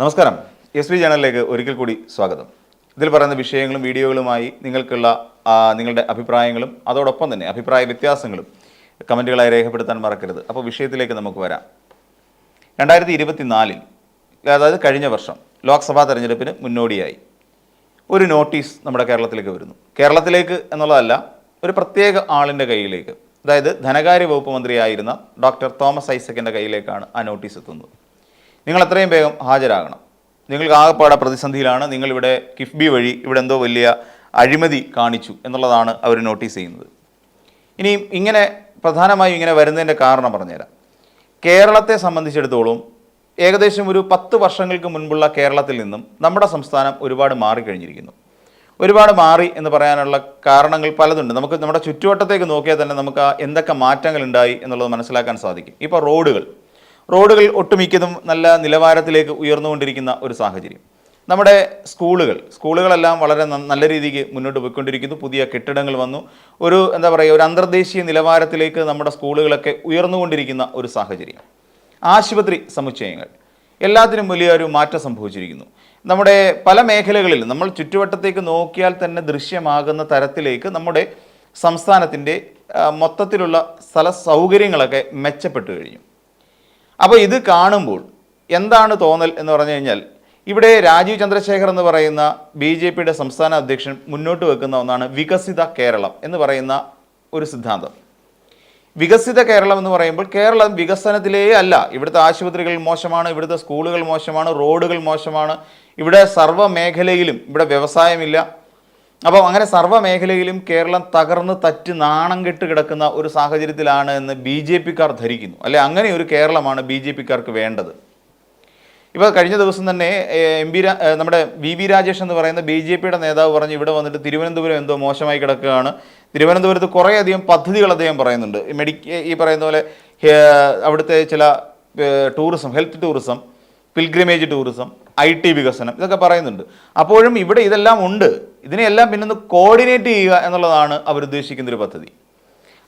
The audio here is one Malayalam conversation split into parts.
നമസ്കാരം. എസ് വി ചാനലിലേക്ക് ഒരിക്കൽ കൂടി സ്വാഗതം. ഇതിൽ പറയുന്ന വിഷയങ്ങളും വീഡിയോകളുമായി നിങ്ങൾക്കുള്ള നിങ്ങളുടെ അഭിപ്രായങ്ങളും അതോടൊപ്പം തന്നെ അഭിപ്രായ വ്യത്യാസങ്ങളും കമന്റുകളായി രേഖപ്പെടുത്താൻ മറക്കരുത്. അപ്പോൾ വിഷയത്തിലേക്ക് നമുക്ക് വരാം. രണ്ടായിരത്തി ഇരുപത്തിനാലിൽ അതായത് കഴിഞ്ഞ വർഷം ലോക്സഭാ തെരഞ്ഞെടുപ്പിന് മുന്നോടിയായി ഒരു നോട്ടീസ് നമ്മുടെ കേരളത്തിലേക്ക് വരുന്നു. കേരളത്തിലേക്ക് എന്നുള്ളതല്ല ഒരു പ്രത്യേക ആളിന്റെ കയ്യിലേക്ക് അതായത് ധനകാര്യ വകുപ്പ് മന്ത്രിയായിരുന്ന ഡോക്ടർ തോമസ് ഐസക്കിന്റെ കയ്യിലേക്കാണ് ആ നോട്ടീസ് എത്തുന്നത്. നിങ്ങൾ എത്രയും വേഗം ഹാജരാകണം. നിങ്ങൾക്ക് ആകെപ്പാടെ പ്രതിസന്ധിയിലാണ് നിങ്ങളിവിടെ കിഫ്ബി വഴി ഇവിടെ എന്തോ വലിയ അഴിമതി കാണിച്ചു എന്നുള്ളതാണ് അവർ നോട്ടീസ് ചെയ്യുന്നത്. ഇനിയും ഇങ്ങനെ പ്രധാനമായും ഇങ്ങനെ വരുന്നതിന്റെ കാരണം പറഞ്ഞുതരാം. കേരളത്തെ സംബന്ധിച്ചിടത്തോളം ഏകദേശം ഒരു പത്ത് വർഷങ്ങൾക്ക് മുൻപുള്ള കേരളത്തിൽ നിന്നും നമ്മുടെ സംസ്ഥാനം ഒരുപാട് മാറിക്കഴിഞ്ഞിരിക്കുന്നു ഒരുപാട് മാറി എന്ന് പറയാനുള്ള കാരണങ്ങൾ പലതുണ്ട്. നമുക്ക് നമ്മുടെ ചുറ്റുവട്ടത്തേക്ക് നോക്കിയാൽ തന്നെ നമുക്ക് എന്തൊക്കെ മാറ്റങ്ങൾ ഉണ്ടായി എന്നുള്ളത് മനസ്സിലാക്കാൻ സാധിക്കും. ഇപ്പോൾ റോഡുകൾ. റോഡുകൾ ഒട്ടുമിക്കതും നല്ല നിലവാരത്തിലേക്ക് ഉയർന്നുകൊണ്ടിരിക്കുന്ന ഒരു സാഹചര്യം. നമ്മുടെ സ്കൂളുകൾ സ്കൂളുകളെല്ലാം വളരെ നല്ല രീതിക്ക് മുന്നോട്ട് പോയിക്കൊണ്ടിരിക്കുന്നു. പുതിയ കെട്ടിടങ്ങൾ വന്നു. ഒരു എന്താ പറയുക ഒരു അന്തർദേശീയ നിലവാരത്തിലേക്ക് നമ്മുടെ സ്കൂളുകളൊക്കെ ഉയർന്നുകൊണ്ടിരിക്കുന്ന ഒരു സാഹചര്യം. ആശുപത്രി സമുച്ചയങ്ങൾ. എല്ലാത്തിനും വലിയൊരു മാറ്റം സംഭവിച്ചിരിക്കുന്നു. നമ്മുടെ പല മേഖലകളിൽ നമ്മൾ ചുറ്റുവട്ടത്തേക്ക് നോക്കിയാൽ തന്നെ ദൃശ്യമാകുന്ന തരത്തിലേക്ക് നമ്മുടെ സംസ്ഥാനത്തിന്റെ മൊത്തത്തിലുള്ള സ്ഥല സൗകര്യങ്ങളൊക്കെ മെച്ചപ്പെട്ടു കഴിഞ്ഞു. അപ്പോൾ ഇത് കാണുമ്പോൾ എന്താണ് തോന്നൽ എന്ന് പറഞ്ഞു കഴിഞ്ഞാൽ ഇവിടെ രാജീവ് ചന്ദ്രശേഖർ എന്ന് പറയുന്ന ബി ജെ പിയുടെ സംസ്ഥാന അധ്യക്ഷൻ മുന്നോട്ട് വെക്കുന്ന ഒന്നാണ് വികസിത കേരളം എന്ന് പറയുന്ന ഒരു സിദ്ധാന്തം. വികസിത കേരളം എന്ന് പറയുമ്പോൾ കേരളം വികസനത്തിലേ അല്ല. ഇവിടുത്തെ ആശുപത്രികൾ മോശമാണ് ഇവിടുത്തെ സ്കൂളുകൾ മോശമാണ് റോഡുകൾ മോശമാണ് ഇവിടെ സർവ മേഖലയിലും ഇവിടെ വ്യവസായമില്ല. അപ്പോൾ അങ്ങനെ സർവ മേഖലയിലും കേരളം തകർന്ന് തറ്റ് നാണം കെട്ട് കിടക്കുന്ന ഒരു സാഹചര്യത്തിലാണ് എന്ന് ബി ജെ പിക്കാർ ധരിക്കുന്നു. അല്ലെ? അങ്ങനെ ഒരു കേരളമാണ് ബി ജെ പിക്കാർക്ക് വേണ്ടത്. ഇപ്പോൾ കഴിഞ്ഞ ദിവസം തന്നെ എം പി നമ്മുടെ വി വി രാജേഷ് എന്ന് പറയുന്ന ബി ജെ പിയുടെ നേതാവ് പറഞ്ഞ് ഇവിടെ വന്നിട്ട് തിരുവനന്തപുരം എന്തോ മോശമായി കിടക്കുകയാണ്. തിരുവനന്തപുരത്ത് കുറേയധികം പദ്ധതികൾ അദ്ദേഹം പറയുന്നുണ്ട്. മെഡിക്ക ഈ പറയുന്ന പോലെ അവിടുത്തെ ചില tourism health tourism pilgrimage tourism I T വികസനം ഇതൊക്കെ പറയുന്നുണ്ട്. അപ്പോഴും ഇവിടെ ഇതെല്ലാം ഉണ്ട്. ഇതിനെയെല്ലാം പിന്നൊന്ന് കോർഡിനേറ്റ് ചെയ്യുക എന്നുള്ളതാണ് അവർ ഉദ്ദേശിക്കുന്ന ഒരു പദ്ധതി.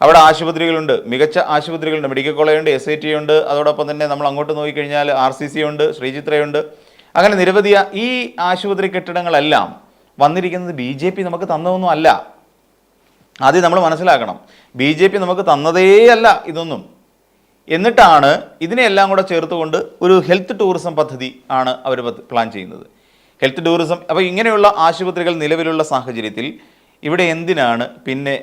അവിടെ ആശുപത്രികളുണ്ട്. മികച്ച ആശുപത്രികളുണ്ട്. മെഡിക്കൽ കോളേജ് ഉണ്ട് എസ് ഐ ടി ഉണ്ട്. അതോടൊപ്പം തന്നെ നമ്മൾ അങ്ങോട്ട് നോക്കിക്കഴിഞ്ഞാൽ ആർ സി സി ഉണ്ട് ശ്രീചിത്രയുണ്ട്. അങ്ങനെ നിരവധി ഈ ആശുപത്രി കെട്ടിടങ്ങളെല്ലാം വന്നിരിക്കുന്നത് ബി ജെ പി നമുക്ക് തന്നതൊന്നും അല്ല. ആദ്യം നമ്മൾ മനസ്സിലാക്കണം. ബി ജെ പി നമുക്ക് തന്നതേ അല്ല ഇതൊന്നും. എന്നിട്ടാണ് ഇതിനെയെല്ലാം കൂടെ ചേർത്തുകൊണ്ട് ഒരു ഹെൽത്ത് ടൂറിസം പദ്ധതി ആണ് അവർ പ്ലാൻ ചെയ്യുന്നത്. ഹെൽത്ത് ടൂറിസം അപ്പോൾ ഇങ്ങനെയുള്ള ആശുപത്രികൾ നിലവിലുള്ള സാഹചര്യത്തിൽ ഇവിടെ എന്തിനാണ് പിന്നെ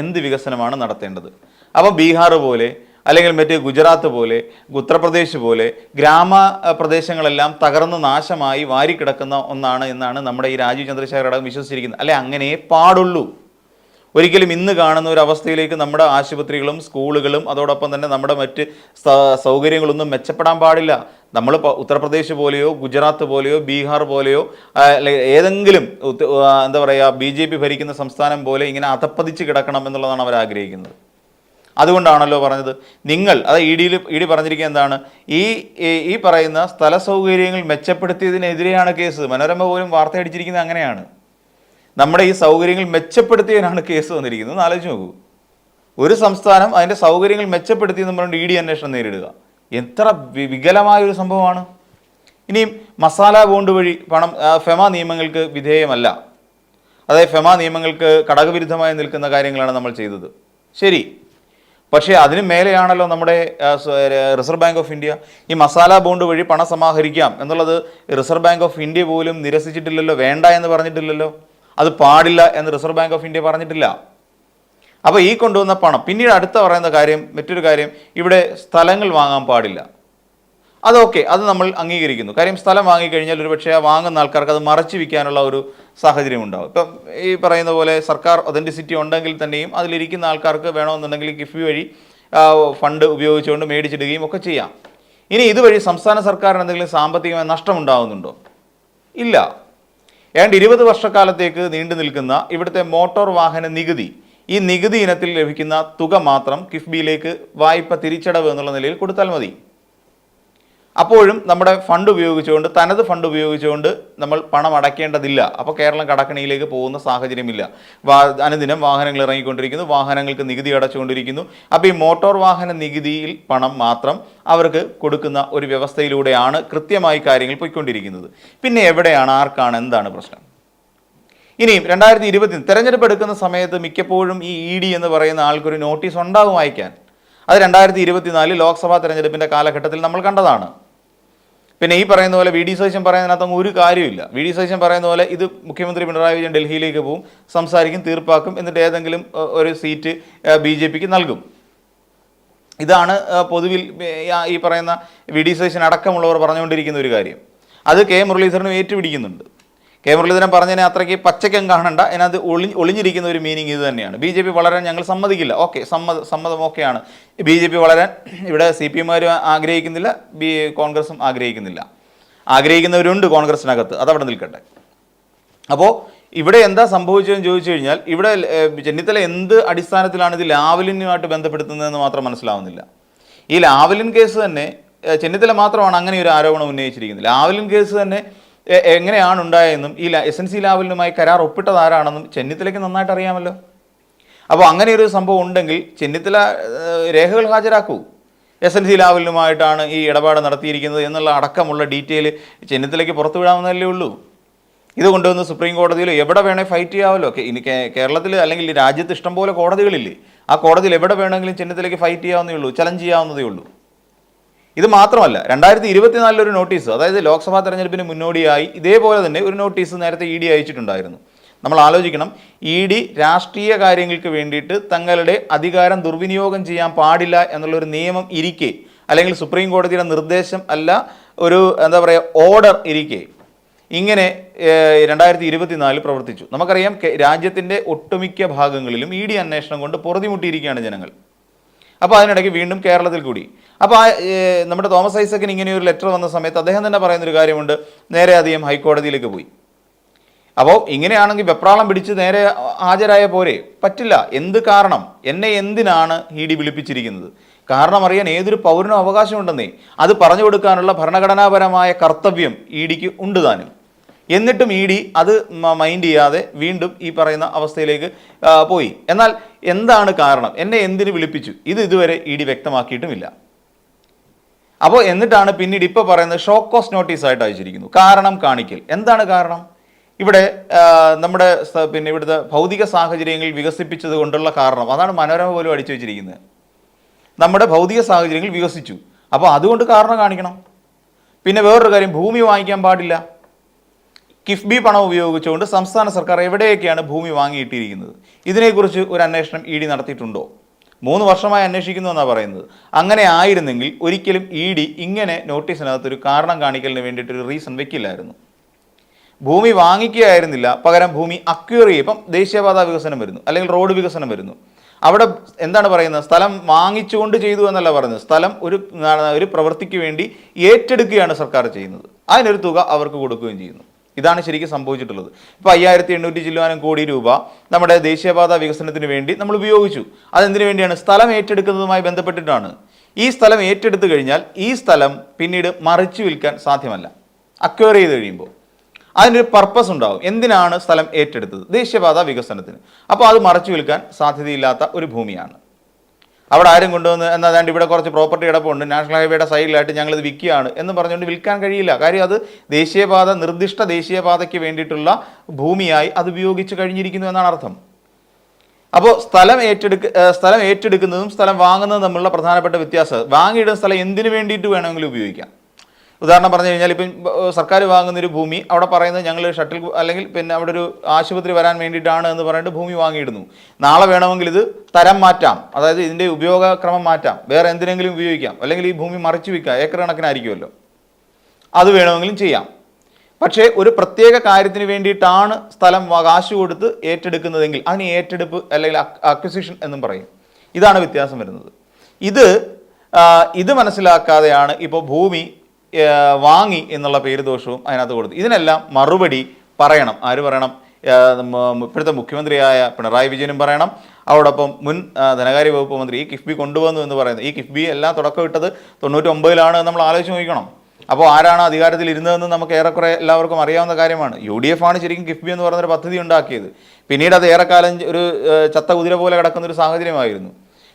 എന്ത് വികസനമാണ് നടത്തേണ്ടത്? അപ്പോൾ ബീഹാർ പോലെ അല്ലെങ്കിൽ മറ്റ് ഗുജറാത്ത് പോലെ ഉത്തർപ്രദേശ് പോലെ ഗ്രാമ പ്രദേശങ്ങളെല്ലാം തകർന്ന് നാശമായി വാരിക്കിടക്കുന്ന ഒന്നാണ് എന്നാണ് നമ്മുടെ ഈ രാജീവ് ചന്ദ്രശേഖർ ഘടകം വിശ്വസിച്ചിരിക്കുന്നത്. അല്ലെ അങ്ങനെ പാടുള്ളൂ. ഒരിക്കലും ഇന്ന് കാണുന്ന ഒരു അവസ്ഥയിലേക്ക് നമ്മുടെ ആശുപത്രികളും സ്കൂളുകളും അതോടൊപ്പം തന്നെ നമ്മുടെ മറ്റ് സൗകര്യങ്ങളൊന്നും മെച്ചപ്പെടാൻ പാടില്ല. നമ്മൾ ഉത്തർപ്രദേശ് പോലെയോ ഗുജറാത്ത് പോലെയോ ബീഹാർ പോലെയോ ഏതെങ്കിലും എന്താ പറയുക ബി ജെ പി ഭരിക്കുന്ന സംസ്ഥാനം പോലെ ഇങ്ങനെ അതപ്പതിച്ച് കിടക്കണം എന്നുള്ളതാണ് അവർ ആഗ്രഹിക്കുന്നത്. അതുകൊണ്ടാണല്ലോ പറഞ്ഞത്. നിങ്ങൾ അത് ഇ ഡിയിൽ ഇ ഡി പറഞ്ഞിരിക്കുക എന്താണ്? ഈ ഈ- പറയുന്ന സ്ഥല സൗകര്യങ്ങൾ മെച്ചപ്പെടുത്തിയതിനെതിരെയാണ് കേസ്. മനോരമ പോലും വാർത്ത അടിച്ചിരിക്കുന്നത് അങ്ങനെയാണ്. നമ്മുടെ ഈ സൗകര്യങ്ങൾ മെച്ചപ്പെടുത്തിയതിനാണ് കേസ് വന്നിരിക്കുന്നത്. ആലോചിച്ച് നോക്കൂ. ഒരു സംസ്ഥാനം അതിന്റെ സൗകര്യങ്ങൾ മെച്ചപ്പെടുത്തി എന്ന് പറഞ്ഞുകൊണ്ട് ഇ ഡി അന്വേഷണം നേരിടുക. എത്ര വികലമായ ഒരു സംഭവമാണ്. ഇനിയും മസാല ബോണ്ട് വഴി പണം ഫെമ നിയമങ്ങൾക്ക് വിധേയമല്ല. അതായത് ഫെമ നിയമങ്ങൾക്ക് ഘടകവിരുദ്ധമായി നിൽക്കുന്ന കാര്യങ്ങളാണ് നമ്മൾ ചെയ്തത്. ശരി. പക്ഷേ അതിന് മേലെയാണല്ലോ നമ്മുടെ റിസർവ് ബാങ്ക് ഓഫ് ഇന്ത്യ ഈ മസാല ബോണ്ട് വഴി പണം സമാഹരിക്കാം എന്നുള്ളത് റിസർവ് ബാങ്ക് ഓഫ് ഇന്ത്യ പോലും നിരസിച്ചിട്ടില്ലല്ലോ വേണ്ട എന്ന് പറഞ്ഞിട്ടില്ലല്ലോ. അത് പാടില്ല എന്ന് റിസർവ് ബാങ്ക് ഓഫ് ഇന്ത്യ പറഞ്ഞിട്ടില്ല. അപ്പോൾ ഈ കൊണ്ടുവന്ന പണം പിന്നീട് അടുത്ത പറയുന്ന കാര്യം മറ്റൊരു കാര്യം ഇവിടെ സ്ഥലങ്ങൾ വാങ്ങാൻ പാടില്ല. അതൊക്കെ അത് നമ്മൾ അംഗീകരിക്കുന്നു. കാര്യം സ്ഥലം വാങ്ങിക്കഴിഞ്ഞാൽ ഒരു പക്ഷേ ആ വാങ്ങുന്ന ആൾക്കാർക്ക് അത് മറച്ചു വിൽക്കാനുള്ള ഒരു സാഹചര്യം ഉണ്ടാകും ഇപ്പം ഈ പറയുന്ന പോലെ സർക്കാർ ഒതന്റിസിറ്റി ഉണ്ടെങ്കിൽ തന്നെയും അതിലിരിക്കുന്ന ആൾക്കാർക്ക് വേണമെന്നുണ്ടെങ്കിൽ കിഫ്ബി വഴി ഫണ്ട് ഉപയോഗിച്ചുകൊണ്ട് മേടിച്ചിടുകയും ഒക്കെ ചെയ്യാം. ഇനി ഇതുവഴി സംസ്ഥാന സർക്കാരിന് എന്തെങ്കിലും സാമ്പത്തികമായ നഷ്ടമുണ്ടാകുന്നുണ്ടോ ഇല്ല. ഏതാണ്ട് ഇരുപത് വർഷക്കാലത്തേക്ക് നീണ്ടു നിൽക്കുന്ന ഇവിടുത്തെ മോട്ടോർ വാഹന നികുതി ഈ നികുതി ഇനത്തിൽ ലഭിക്കുന്ന തുക മാത്രം കിഫ്ബിയിലേക്ക് വായ്പ തിരിച്ചടവ് എന്നുള്ള നിലയിൽ കൊടുത്താൽ മതി. അപ്പോഴും നമ്മുടെ ഫണ്ട് ഉപയോഗിച്ചുകൊണ്ട് തനത് ഫണ്ട് ഉപയോഗിച്ചുകൊണ്ട് നമ്മൾ പണം അടയ്ക്കേണ്ടതില്ല അപ്പോൾ കേരളം കടക്കണിയിലേക്ക് പോകുന്ന സാഹചര്യമില്ല. വാ അനുദിനം വാഹനങ്ങൾ ഇറങ്ങിക്കൊണ്ടിരിക്കുന്നു വാഹനങ്ങൾക്ക് നികുതി അടച്ചുകൊണ്ടിരിക്കുന്നു. അപ്പോൾ ഈ മോട്ടോർ വാഹന നികുതിയിൽ പണം മാത്രം അവർക്ക് കൊടുക്കുന്ന ഒരു വ്യവസ്ഥയിലൂടെയാണ് കൃത്യമായി കാര്യങ്ങൾ പോയിക്കൊണ്ടിരിക്കുന്നത്. പിന്നെ എവിടെയാണ് ആർക്കാണ് എന്താണ് പ്രശ്നം? ഇനിയും രണ്ടായിരത്തി ഇരുപത്തി തെരഞ്ഞെടുപ്പ് എടുക്കുന്ന സമയത്ത് മിക്കപ്പോഴും ഈ ഇ ഡി എന്ന് പറയുന്ന ആൾക്കൊരു നോട്ടീസ് ഉണ്ടാകും അയക്കാൻ അത് രണ്ടായിരത്തി ഇരുപത്തിനാല് ലോക്സഭാ തെരഞ്ഞെടുപ്പിന്റെ കാലഘട്ടത്തിൽ നമ്മൾ കണ്ടതാണ്. പിന്നെ ഈ പറയുന്ന പോലെ വി ഡി സതീശൻ പറയുന്നതിനകത്തൊന്നും ഒരു കാര്യമില്ല വി ഡി സതീശൻ പറയുന്ന പോലെ ഇത് മുഖ്യമന്ത്രി പിണറായി വിജയൻ ഡൽഹിയിലേക്ക് പോകും സംസാരിക്കും തീർപ്പാക്കും എന്നിട്ട് ഏതെങ്കിലും ഒരു സീറ്റ് ബി ജെ പിക്ക് നൽകും. ഇതാണ് പൊതുവിൽ ഈ പറയുന്ന വി ഡി സതീശൻ അടക്കമുള്ളവർ പറഞ്ഞുകൊണ്ടിരിക്കുന്ന ഒരു കാര്യം. അത് കെ മുരളീധരനും ഏറ്റുപിടിക്കുന്നുണ്ട്. കെ മുരളീധരൻ പറഞ്ഞതിനെ അത്രയ്ക്ക് പച്ചക്കം കാണണ്ട. അതിനകത്ത് ഒളി ഒളിഞ്ഞിരിക്കുന്ന ഒരു മീനിങ് ഇത് തന്നെയാണ്. ബി ജെ പി വളരാൻ ഞങ്ങൾ സമ്മതിക്കില്ല. ഓക്കെ സമ്മത സമ്മതം ഓക്കെയാണ്. ബി ജെ പി വളരാൻ ഇവിടെ സി പി എമ്മാരും ആഗ്രഹിക്കുന്നില്ല ബി കോൺഗ്രസും ആഗ്രഹിക്കുന്നില്ല. ആഗ്രഹിക്കുന്നവരുണ്ട് കോൺഗ്രസിനകത്ത്. അതവിടെ നിൽക്കട്ടെ. അപ്പോൾ ഇവിടെ എന്താ സംഭവിച്ചതെന്ന് ചോദിച്ചു കഴിഞ്ഞാൽ ഇവിടെ ചെന്നിത്തല എന്ത് അടിസ്ഥാനത്തിലാണ് ഇത് ലാവലിനുമായിട്ട് ബന്ധപ്പെടുത്തുന്നതെന്ന് മാത്രം മനസ്സിലാവുന്നില്ല. ഈ ലാവലിൻ കേസ് തന്നെ ചെന്നിത്തല മാത്രമാണ് അങ്ങനെ ഒരു ആരോപണം ഉന്നയിച്ചിരിക്കുന്നത്. ലാവലിൻ കേസ് തന്നെ എങ്ങനെയാണ് ഉണ്ടായതെന്നും ഈ എസ് എൻ സി ലാവലിനുമായി കരാർ ഒപ്പിട്ടത് ആരാണെന്നും ചെന്നിത്തലയ്ക്ക് നന്നായിട്ട് അറിയാമല്ലോ. അപ്പോൾ അങ്ങനെ ഒരു സംഭവം ഉണ്ടെങ്കിൽ ചെന്നിത്തല രേഖകൾ ഹാജരാക്കൂ. എസ് എൻ സി ലാവലിനുമായിട്ടാണ് ഈ ഇടപാട് നടത്തിയിരിക്കുന്നത് എന്നുള്ള അടക്കമുള്ള ഡീറ്റെയിൽ ചെന്നിത്തലയ്ക്ക് പുറത്തു വിടാമെന്നല്ലേ ഉള്ളൂ. ഇത് കൊണ്ടുവന്ന് സുപ്രീം കോടതിയിൽ എവിടെ വേണേ ഫൈറ്റ് ചെയ്യാമല്ലോ. ഇനി കേരളത്തിൽ അല്ലെങ്കിൽ രാജ്യത്ത് ഇഷ്ടംപോലെ കോടതികളില്ലേ. ആ കോടതിയിൽ എവിടെ വേണമെങ്കിലും ചെന്നിത്തലയ്ക്ക് ഫൈറ്റ് ചെയ്യാവുന്നേ ഉള്ളൂ ചലഞ്ച് ചെയ്യാവുന്നതേ ഉള്ളൂ. ഇത് മാത്രമല്ല രണ്ടായിരത്തി ഇരുപത്തിനാലിൽ ഒരു നോട്ടീസ് അതായത് ലോക്സഭാ തെരഞ്ഞെടുപ്പിന് മുന്നോടിയായി ഇതേപോലെ തന്നെ ഒരു നോട്ടീസ് നേരത്തെ ഇ ഡി അയച്ചിട്ടുണ്ടായിരുന്നു. നമ്മൾ ആലോചിക്കണം ഇ ഡി രാഷ്ട്രീയ കാര്യങ്ങൾക്ക് വേണ്ടിയിട്ട് തങ്ങളുടെ അധികാരം ദുർവിനിയോഗം ചെയ്യാൻ പാടില്ല എന്നുള്ളൊരു നിയമം ഇരിക്കെ അല്ലെങ്കിൽ സുപ്രീം കോടതിയുടെ നിർദ്ദേശം അല്ല ഒരു എന്താ പറയുക ഓർഡർ ഇരിക്കെ. ഇങ്ങനെ രണ്ടായിരത്തി ഇരുപത്തിനാലിൽ പ്രവർത്തിച്ചു. നമുക്കറിയാം രാജ്യത്തിന്റെ ഒട്ടുമിക്ക ഭാഗങ്ങളിലും ഇ ഡി അന്വേഷണം കൊണ്ട് പൊറുതിമുട്ടിയിരിക്കുകയാണ് ജനങ്ങൾ. അപ്പോൾ അതിനിടയ്ക്ക് വീണ്ടും കേരളത്തിൽ കൂടി. അപ്പോൾ നമ്മുടെ തോമസ് ഐസക്കിന് ഇങ്ങനെ ഒരു ലെറ്റർ വന്ന സമയത്ത് അദ്ദേഹം തന്നെ പറയുന്നൊരു കാര്യമുണ്ട്. നേരെ അധികം ഹൈക്കോടതിയിലേക്ക് പോയി. അപ്പോൾ ഇങ്ങനെയാണെങ്കിൽ വെപ്രാളം പിടിച്ച് നേരെ ഹാജരായ പോരെ. പറ്റില്ല. എന്ത് കാരണം? എന്നെ എന്തിനാണ് ഇ ഡി വിളിപ്പിച്ചിരിക്കുന്നത്? കാരണം അറിയാൻ ഏതൊരു പൗരനും അവകാശമുണ്ടെന്നേ. അത് പറഞ്ഞു കൊടുക്കാനുള്ള ഭരണഘടനാപരമായ കർത്തവ്യം ഇ ഡിക്ക് ഉണ്ട് താനും. എന്നിട്ടും ഇ ഡി അത് മൈൻഡ് ചെയ്യാതെ വീണ്ടും ഈ പറയുന്ന അവസ്ഥയിലേക്ക് പോയി. എന്നാൽ എന്താണ് കാരണം? എന്നെ എന്തിനു വിളിപ്പിച്ചു? ഇത് ഇതുവരെ ഇ ഡി വ്യക്തമാക്കിയിട്ടുമില്ല. അപ്പോൾ എന്നിട്ടാണ് പിന്നീട് ഇപ്പോൾ പറയുന്നത് ഷോക്ക് കോസ്റ്റ് നോട്ടീസ് ആയിട്ട് അയച്ചിരിക്കുന്നു. കാരണം കാണിക്കൽ. എന്താണ് കാരണം? ഇവിടെ നമ്മുടെ പിന്നെ ഇവിടുത്തെ ഭൗതിക സാഹചര്യങ്ങൾ വികസിപ്പിച്ചത് കൊണ്ടുള്ള കാരണം. അതാണ് മനോരമ പോലും അടിച്ചു വെച്ചിരിക്കുന്നത്. നമ്മുടെ ഭൗതിക സാഹചര്യങ്ങൾ വികസിച്ചു. അപ്പോൾ അതുകൊണ്ട് കാരണം കാണിക്കണം. പിന്നെ വേറൊരു കാര്യം ഭൂമി വാങ്ങിക്കാൻ പാടില്ല. കിഫ്ബി പണം ഉപയോഗിച്ചുകൊണ്ട് സംസ്ഥാന സർക്കാർ എവിടെയൊക്കെയാണ് ഭൂമി വാങ്ങിയിട്ടിരിക്കുന്നത്? ഇതിനെക്കുറിച്ച് ഒരു അന്വേഷണം ഇ ഡി നടത്തിയിട്ടുണ്ടോ? മൂന്ന് വർഷമായി അന്വേഷിക്കുന്നു എന്നാണ് പറയുന്നത്. അങ്ങനെ ആയിരുന്നെങ്കിൽ ഒരിക്കലും ഇ ഡി ഇങ്ങനെ നോട്ടീസിനകത്ത് ഒരു കാരണം കാണിക്കലിന് വേണ്ടിയിട്ട് ഒരു റീസൺ വെക്കില്ലായിരുന്നു. ഭൂമി വാങ്ങിക്കുകയായിരുന്നില്ല പകരം ഭൂമി അക്വയർ ചെയ്യും ഇപ്പം ദേശീയപാത വികസനം വരുന്നു അല്ലെങ്കിൽ റോഡ് വികസനം വരുന്നു. അവിടെ എന്താണ് പറയുന്നത്? സ്ഥലം വാങ്ങിച്ചുകൊണ്ട് ചെയ്തു എന്നല്ല പറയുന്നത്. സ്ഥലം ഒരു ഒരു പ്രവൃത്തിക്ക് വേണ്ടി ഏറ്റെടുക്കുകയാണ് സർക്കാർ ചെയ്യുന്നത്. അതിനൊരു തുക അവർക്ക് കൊടുക്കുകയും ചെയ്യുന്നു. ഇതാണ് ശരിക്കും സംഭവിച്ചിട്ടുള്ളത്. ഇപ്പോൾ അയ്യായിരത്തി എണ്ണൂറ്റി ചില്ലുവാനും കോടി രൂപ നമ്മുടെ ദേശീയപാത വികസനത്തിന് വേണ്ടി നമ്മൾ ഉപയോഗിച്ചു. അതെന്തിനു വേണ്ടിയാണ്? സ്ഥലം ഏറ്റെടുക്കുന്നതുമായി ബന്ധപ്പെട്ടിട്ടാണ്. ഈ സ്ഥലം ഏറ്റെടുത്തു കഴിഞ്ഞാൽ ഈ സ്ഥലം പിന്നീട് മറിച്ചു വിൽക്കാൻ സാധ്യമല്ല. അക്വയർ ചെയ്ത് കഴിയുമ്പോൾ. അതിനൊരു പർപ്പസ് ഉണ്ടാവും. എന്തിനാണ് സ്ഥലം ഏറ്റെടുത്തത്? ദേശീയപാത വികസനത്തിന്. അപ്പോൾ അത് മറച്ചു വിൽക്കാൻ സാധ്യതയില്ലാത്ത ഒരു ഭൂമിയാണ്. അവിടെ ആരും കൊണ്ടുവന്ന് എന്നാൽ അതാണ്ട് ഇവിടെ കുറച്ച് പ്രോപ്പർട്ടി കിടപ്പുണ്ട്. നാഷണൽ ഹൈവേയുടെ സൈഡിലായിട്ട് ഞങ്ങളിത് വിൽക്കുകയാണ് എന്ന് പറഞ്ഞുകൊണ്ട് വിൽക്കാൻ കഴിയില്ല. കാര്യം അത് ദേശീയപാത നിർദ്ദിഷ്ട ദേശീയപാതയ്ക്ക് വേണ്ടിയിട്ടുള്ള ഭൂമിയായി അത് ഉപയോഗിച്ച് കഴിഞ്ഞിരിക്കുന്നു എന്നാണ് അർത്ഥം. അപ്പോൾ സ്ഥലം ഏറ്റെടുക്ക സ്ഥലം ഏറ്റെടുക്കുന്നതും സ്ഥലം വാങ്ങുന്നതും തമ്മിലുള്ള പ്രധാനപ്പെട്ട വ്യത്യാസം. വാങ്ങിയിടുന്ന സ്ഥലം എന്തിനു വേണ്ടിയിട്ട് വേണമെങ്കിലും ഉപയോഗിക്കാം. ഉദാഹരണം പറഞ്ഞു കഴിഞ്ഞാൽ ഇപ്പം സർക്കാർ വാങ്ങുന്ന ഒരു ഭൂമി അവിടെ പറയുന്നത് ഞങ്ങൾ ഷട്ടിൽ അല്ലെങ്കിൽ പിന്നെ അവിടെ ഒരു ആശുപത്രി വരാൻ വേണ്ടിയിട്ടാണ് എന്ന് പറഞ്ഞിട്ട് ഭൂമി വാങ്ങിയിടുന്നു. നാളെ വേണമെങ്കിൽ ഇത് തരം മാറ്റാം. അതായത് ഇതിന്റെ ഉപയോഗക്രമം മാറ്റാം. വേറെ എന്തിനെങ്കിലും ഉപയോഗിക്കാം. അല്ലെങ്കിൽ ഈ ഭൂമി മറിച്ചു വിൽക്കാം. ഏക്കർ കണക്കിനായിരിക്കുമല്ലോ. അത് വേണമെങ്കിലും ചെയ്യാം. പക്ഷേ ഒരു പ്രത്യേക കാര്യത്തിന് വേണ്ടിയിട്ടാണ് സ്ഥലം കാശ് കൊടുത്ത് ഏറ്റെടുക്കുന്നതെങ്കിൽ അതിന് ഏറ്റെടുപ്പ് അല്ലെങ്കിൽ അക്വിസിഷൻ എന്നും പറയും. ഇതാണ് വ്യത്യാസം വരുന്നത്. ഇത് ഇത് മനസ്സിലാക്കാതെയാണ് ഇപ്പോൾ ഭൂമി വാങ്ങി എന്നുള്ള പേര് ദോഷവും അതിനകത്ത് കൊടുത്തു. ഇതിനെല്ലാം മറുപടി പറയണം. ആര് പറയണം? ഇപ്പോഴത്തെ മുഖ്യമന്ത്രിയായ പിണറായി വിജയനും പറയണം. അതോടൊപ്പം മുൻ ധനകാര്യ വകുപ്പ് മന്ത്രി ഈ കിഫ്ബി കൊണ്ടുവന്നു എന്ന് പറയുന്നത്. ഈ കിഫ്ബി എല്ലാം തുടക്കം ഇട്ടത് തൊണ്ണൂറ്റി ഒമ്പതിലാണ് നമ്മൾ ആലോചിച്ച് നോക്കണം. അപ്പോൾ ആരാണ് അധികാരത്തിൽ ഇരുന്നതെന്ന് നമുക്ക് ഏറെക്കുറെ എല്ലാവർക്കും അറിയാവുന്ന കാര്യമാണ്. യു ഡി എഫ് ആണ് ശരിക്കും കിഫ്ബി എന്ന് പറയുന്നൊരു പദ്ധതി ഉണ്ടാക്കിയത്. പിന്നീട് അത് ഏറെക്കാലം ഒരു ചത്ത കുതിര പോലെ കിടക്കുന്ന ഒരു സാഹചര്യമായിരുന്നു.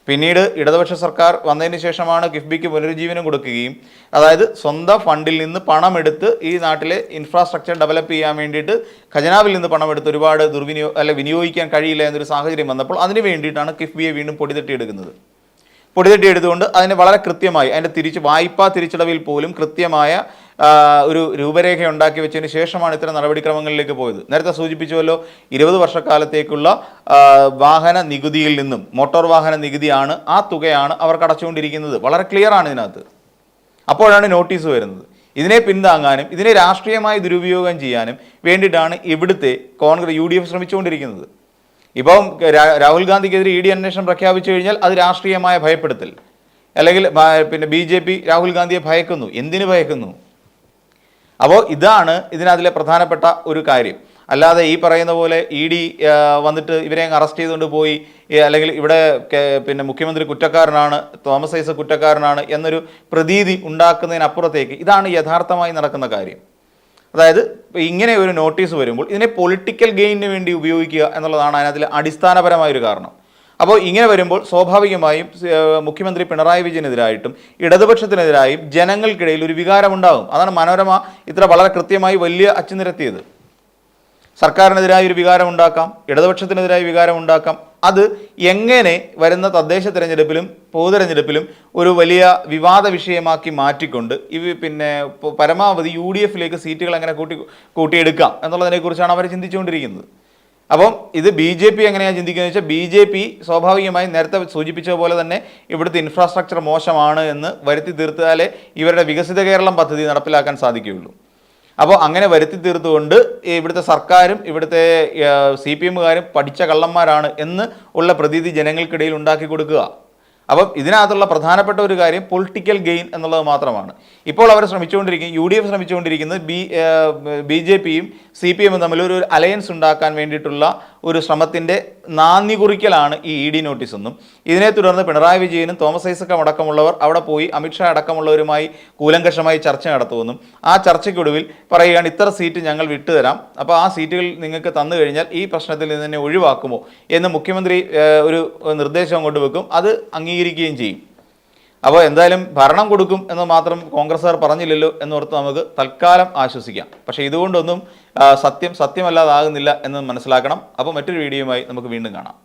പിന്നീട് ഇടതുപക്ഷ സർക്കാർ വന്നതിന് ശേഷമാണ് കിഫ്ബിക്ക് പുനരുജ്ജീവനം കൊടുക്കുകയും അതായത് സ്വന്തം ഫണ്ടിൽ നിന്ന് പണമെടുത്ത് ഈ നാട്ടിലെ ഇൻഫ്രാസ്ട്രക്ചർ ഡെവലപ്പ് ചെയ്യാൻ വേണ്ടിയിട്ട് ഖജനാവിൽ നിന്ന് പണമെടുത്ത് ഒരുപാട് ദുർവിനിയോ അല്ല വിനിയോഗിക്കാൻ കഴിയില്ല എന്നൊരു സാഹചര്യം വന്നപ്പോൾ അതിന് വേണ്ടിയിട്ടാണ് കിഫ്ബിയെ വീണ്ടും പൊടിതട്ടിയെടുക്കുന്നത്. പൊടിതട്ടിയെടുത്തുകൊണ്ട് അതിന് വളരെ കൃത്യമായി അതിന്റെ തിരിച്ച് വായ്പാ തിരിച്ചടവിൽ പോലും കൃത്യമായ ഒരു രൂപരേഖ ഉണ്ടാക്കി വെച്ചതിന് ശേഷമാണ് ഇത്തരം നടപടിക്രമങ്ങളിലേക്ക് പോയത്. നേരത്തെ സൂചിപ്പിച്ചുവല്ലോ ഇരുപത് വർഷക്കാലത്തേക്കുള്ള വാഹന നികുതിയിൽ നിന്നും മോട്ടോർ വാഹന നികുതിയാണ് ആ തുകയാണ് അവർ അടച്ചുകൊണ്ടിരിക്കുന്നത് വളരെ ക്ലിയർ ആണ് ഇതിനകത്ത്. അപ്പോഴാണ് നോട്ടീസ് വരുന്നത്. ഇതിനെ പിന്താങ്ങാനും ഇതിനെ രാഷ്ട്രീയമായി ദുരുപയോഗം ചെയ്യാനും വേണ്ടിയിട്ടാണ് ഇവിടുത്തെ കോൺഗ്രസ് യു ഡി എഫ് ശ്രമിച്ചുകൊണ്ടിരിക്കുന്നത്. ഇപ്പം രാഹുൽ ഗാന്ധിക്കെതിരെ ഇ ഡി അന്വേഷണം പ്രഖ്യാപിച്ചു കഴിഞ്ഞാൽ അത് രാഷ്ട്രീയമായ ഭയപ്പെടുത്തൽ. അല്ലെങ്കിൽ പിന്നെ ബി ജെ പി രാഹുൽ ഗാന്ധിയെ ഭയക്കുന്നു. എന്തിനു ഭയക്കുന്നു? അപ്പോൾ ഇതാണ് ഇതിനകത്തിലെ പ്രധാനപ്പെട്ട ഒരു കാര്യം. അല്ലാതെ ഈ പറയുന്ന പോലെ ഇ ഡി വന്നിട്ട് ഇവരെ അറസ്റ്റ് ചെയ്തുകൊണ്ട് പോയി അല്ലെങ്കിൽ ഇവിടെ പിന്നെ മുഖ്യമന്ത്രി കുറ്റക്കാരനാണ് തോമസ് ഐസ കുറ്റക്കാരനാണ് എന്നൊരു പ്രതീതി ഉണ്ടാക്കുന്നതിനപ്പുറത്തേക്ക് ഇതാണ് യഥാർത്ഥമായി നടക്കുന്ന കാര്യം. അതായത് ഇങ്ങനെ ഒരു നോട്ടീസ് വരുമ്പോൾ ഇതിനെ പൊളിറ്റിക്കൽ ഗെയിനിന് വേണ്ടി ഉപയോഗിക്കുക എന്നുള്ളതാണ് അതിനകത്തിലെ അടിസ്ഥാനപരമായ ഒരു കാരണം. അപ്പോൾ ഇങ്ങനെ വരുമ്പോൾ സ്വാഭാവികമായും മുഖ്യമന്ത്രി പിണറായി വിജയനെതിരായിട്ടും ഇടതുപക്ഷത്തിനെതിരായും ജനങ്ങൾക്കിടയിൽ ഒരു വികാരമുണ്ടാകും. അതാണ് മനോരമ ഇത്ര വളരെ കൃത്യമായി വലിയ അച്ചുനിരത്തിയത്. സർക്കാരിനെതിരായ ഒരു വികാരം ഉണ്ടാക്കാം ഇടതുപക്ഷത്തിനെതിരായ വികാരം ഉണ്ടാക്കാം. അത് എങ്ങനെ വരുന്ന തദ്ദേശ തിരഞ്ഞെടുപ്പിലും പൊതുതെരഞ്ഞെടുപ്പിലും ഒരു വലിയ വിവാദ വിഷയമാക്കി മാറ്റിക്കൊണ്ട് ഇവ പിന്നെ പരമാവധി യു ഡി എഫിലേക്ക് സീറ്റുകൾ എങ്ങനെ കൂട്ടി കൂട്ടിയെടുക്കാം എന്നുള്ളതിനെക്കുറിച്ചാണ് അവർ ചിന്തിച്ചുകൊണ്ടിരിക്കുന്നത്. അപ്പം ഇത് ബി ജെ പി എങ്ങനെയാണ് ചിന്തിക്കുന്നത് വെച്ചാൽ ബി ജെ പി സ്വാഭാവികമായി നേരത്തെ സൂചിപ്പിച്ച പോലെ തന്നെ ഇവിടുത്തെ ഇൻഫ്രാസ്ട്രക്ചർ മോശമാണ് എന്ന് വരുത്തി തീർത്താലേ ഇവരുടെ വികസിത കേരളം പദ്ധതി നടപ്പിലാക്കാൻ സാധിക്കുകയുള്ളൂ. അപ്പോൾ അങ്ങനെ വരുത്തി തീർത്തുകൊണ്ട് ഇവിടുത്തെ സർക്കാരും ഇവിടുത്തെ സി പി എമ്മുകാരും പഠിച്ച കള്ളന്മാരാണ് എന്ന് ഉള്ള പ്രതീതി ജനങ്ങൾക്കിടയിൽ ഉണ്ടാക്കി കൊടുക്കുക. അപ്പം ഇതിനകത്തുള്ള പ്രധാനപ്പെട്ട ഒരു കാര്യം പൊളിറ്റിക്കൽ ഗെയിൻ എന്നുള്ളത് മാത്രമാണ്. ഇപ്പോൾ അവർ ശ്രമിച്ചുകൊണ്ടിരിക്കുന്നത് യു ഡി എഫ് ശ്രമിച്ചുകൊണ്ടിരിക്കുന്നത് ബി ബി ജെ പിയും സി പി എമ്മും തമ്മിൽ ഒരു അലയൻസ് ഉണ്ടാക്കാൻ വേണ്ടിയിട്ടുള്ള ഒരു ശ്രമത്തിന്റെ നാന്ദി കുറിക്കലാണ് ഈ ഇ ഡി നോട്ടീസ് എന്നും ഇതിനെ തുടർന്ന് പിണറായി വിജയനും തോമസ് ഐസക്കം അടക്കമുള്ളവർ അവിടെ പോയി അമിത്ഷാ അടക്കമുള്ളവരുമായി കൂലങ്കഷമായി ചർച്ച നടത്തുമെന്നും ആ ചർച്ചയ്ക്കൊടുവിൽ പറയുകയാണ് ഇത്ര സീറ്റ് ഞങ്ങൾ വിട്ടുതരാം. അപ്പോൾ ആ സീറ്റുകൾ നിങ്ങൾക്ക് തന്നു കഴിഞ്ഞാൽ ഈ പ്രശ്നത്തിൽ നിന്ന് തന്നെ ഒഴിവാക്കുമോ എന്ന് മുഖ്യമന്ത്രി ഒരു നിർദ്ദേശം കൊണ്ടുവെക്കും അത് അത് അംഗീകരിക്കുകയും ചെയ്യും. അപ്പോൾ എന്തായാലും ഭരണം കൊടുക്കും എന്ന് മാത്രം കോൺഗ്രസ്സുകാർ പറഞ്ഞില്ലല്ലോ എന്നോർത്ത് നമുക്ക് തൽക്കാലം ആശ്വസിക്കാം. പക്ഷേ ഇതുകൊണ്ടൊന്നും സത്യം സത്യമല്ലാതാകുന്നില്ല എന്ന് മനസ്സിലാക്കണം. അപ്പോൾ മറ്റൊരു വീഡിയോയുമായി നമുക്ക് വീണ്ടും കാണാം.